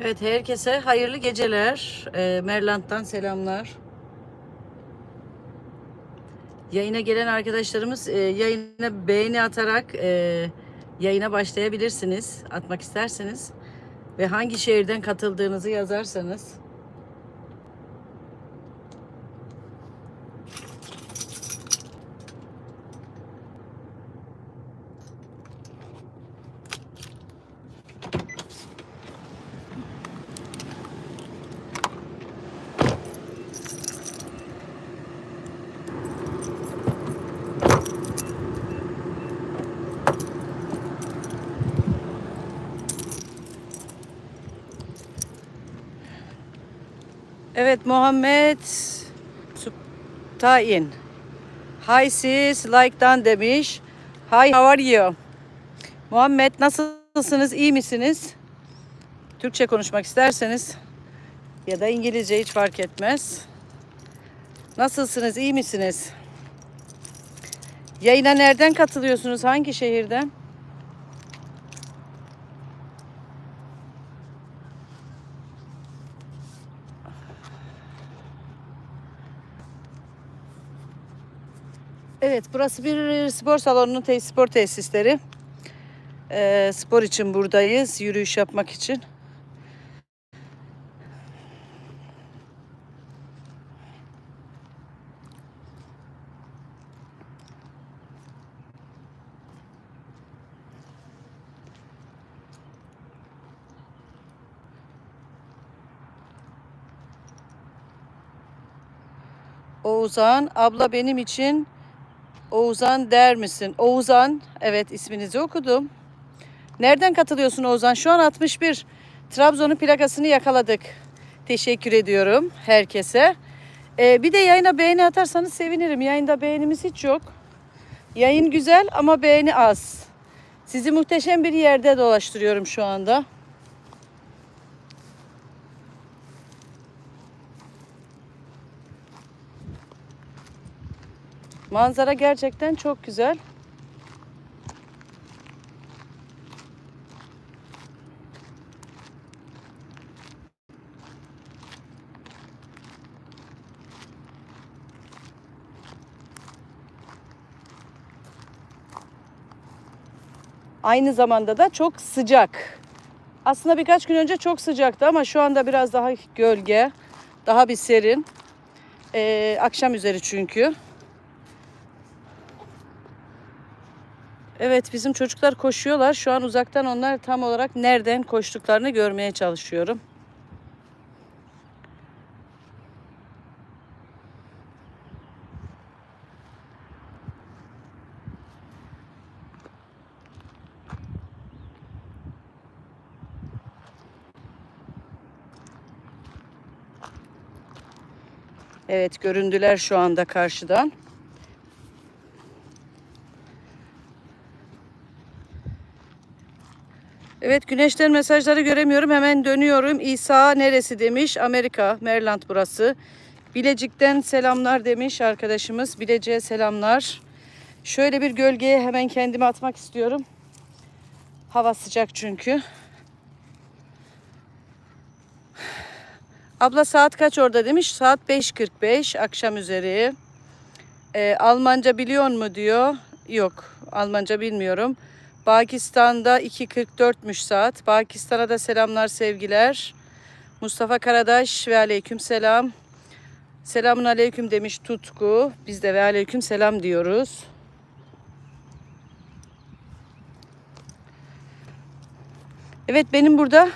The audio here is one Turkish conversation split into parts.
Evet herkese hayırlı geceler. Ee, Merland'dan selamlar. Yayına gelen arkadaşlarımız e, yayına beğeni atarak e, yayına başlayabilirsiniz. Atmak isterseniz. Ve hangi şehirden katıldığınızı yazarsanız. Evet Muhammed Tayin. Hi sis like'dan demiş. Hi how are you? Muhammed nasılsınız? iyi misiniz? Türkçe konuşmak isterseniz ya da İngilizce hiç fark etmez. Nasılsınız? iyi misiniz? Yayına nereden katılıyorsunuz? Hangi şehirden? Evet, burası bir spor salonunun te- spor tesisleri. Ee, spor için buradayız, yürüyüş yapmak için. Oğuzhan, abla benim için Oğuzhan der misin? Oğuzhan, evet isminizi okudum. Nereden katılıyorsun Oğuzhan? Şu an 61. Trabzon'un plakasını yakaladık. Teşekkür ediyorum herkese. Ee, bir de yayına beğeni atarsanız sevinirim. Yayında beğenimiz hiç yok. Yayın güzel ama beğeni az. Sizi muhteşem bir yerde dolaştırıyorum şu anda. Manzara gerçekten çok güzel. Aynı zamanda da çok sıcak. Aslında birkaç gün önce çok sıcaktı ama şu anda biraz daha gölge, daha bir serin. Ee, akşam üzeri çünkü. Evet bizim çocuklar koşuyorlar. Şu an uzaktan onlar tam olarak nereden koştuklarını görmeye çalışıyorum. Evet göründüler şu anda karşıdan. Evet güneşten mesajları göremiyorum. Hemen dönüyorum. İsa neresi demiş. Amerika, Maryland burası. Bilecik'ten selamlar demiş arkadaşımız. Bilecik'e selamlar. Şöyle bir gölgeye hemen kendimi atmak istiyorum. Hava sıcak çünkü. Abla saat kaç orada demiş. Saat 5.45 akşam üzeri. Ee, Almanca biliyor mu diyor. Yok Almanca bilmiyorum. Pakistan'da 2.44'müş saat. Pakistan'a da selamlar sevgiler. Mustafa Karadaş ve aleyküm selam. Selamun aleyküm demiş Tutku. Biz de ve aleyküm selam diyoruz. Evet benim burada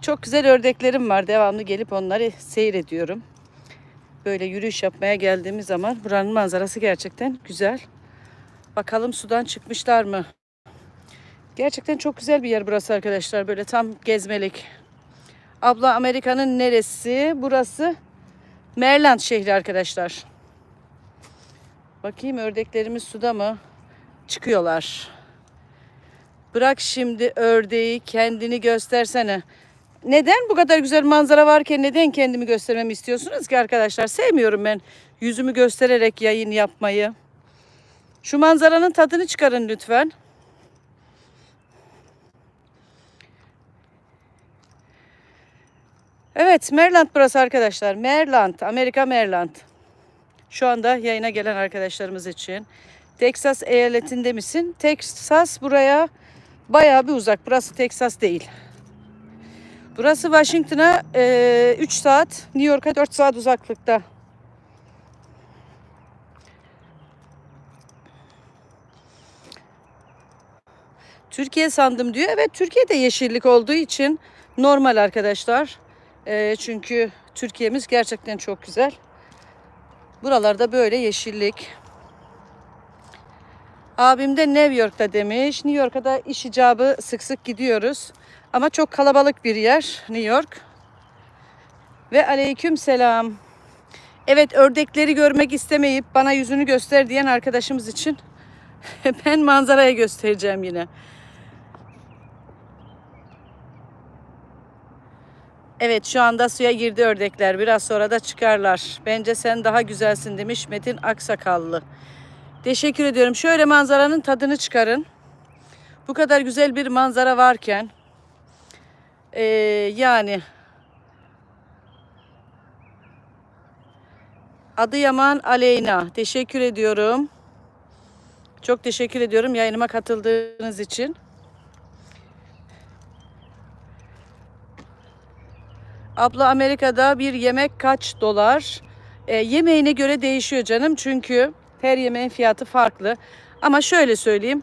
çok güzel ördeklerim var. Devamlı gelip onları seyrediyorum. Böyle yürüyüş yapmaya geldiğimiz zaman buranın manzarası gerçekten güzel. Bakalım sudan çıkmışlar mı? Gerçekten çok güzel bir yer burası arkadaşlar. Böyle tam gezmelik. Abla Amerika'nın neresi? Burası Maryland şehri arkadaşlar. Bakayım ördeklerimiz suda mı? Çıkıyorlar. Bırak şimdi ördeği kendini göstersene. Neden bu kadar güzel manzara varken neden kendimi göstermemi istiyorsunuz ki arkadaşlar? Sevmiyorum ben yüzümü göstererek yayın yapmayı. Şu manzaranın tadını çıkarın lütfen. Evet Maryland burası arkadaşlar. Maryland, Amerika Maryland. Şu anda yayına gelen arkadaşlarımız için. Texas eyaletinde misin? Texas buraya bayağı bir uzak. Burası Texas değil. Burası Washington'a 3 saat, New York'a 4 saat uzaklıkta. Türkiye sandım diyor. Evet Türkiye'de yeşillik olduğu için normal arkadaşlar. Ee, çünkü Türkiye'miz gerçekten çok güzel. Buralarda böyle yeşillik. Abim de New York'ta demiş. New York'a da iş icabı sık sık gidiyoruz. Ama çok kalabalık bir yer New York. Ve aleyküm selam. Evet ördekleri görmek istemeyip bana yüzünü göster diyen arkadaşımız için ben manzaraya göstereceğim yine. Evet şu anda suya girdi ördekler. Biraz sonra da çıkarlar. Bence sen daha güzelsin demiş Metin Aksakallı. Teşekkür ediyorum. Şöyle manzaranın tadını çıkarın. Bu kadar güzel bir manzara varken eee, yani Adıyaman Aleyna. Teşekkür ediyorum. Çok teşekkür ediyorum yayınıma katıldığınız için. Abla Amerika'da bir yemek kaç dolar? E, yemeğine göre değişiyor canım çünkü her yemeğin fiyatı farklı. Ama şöyle söyleyeyim.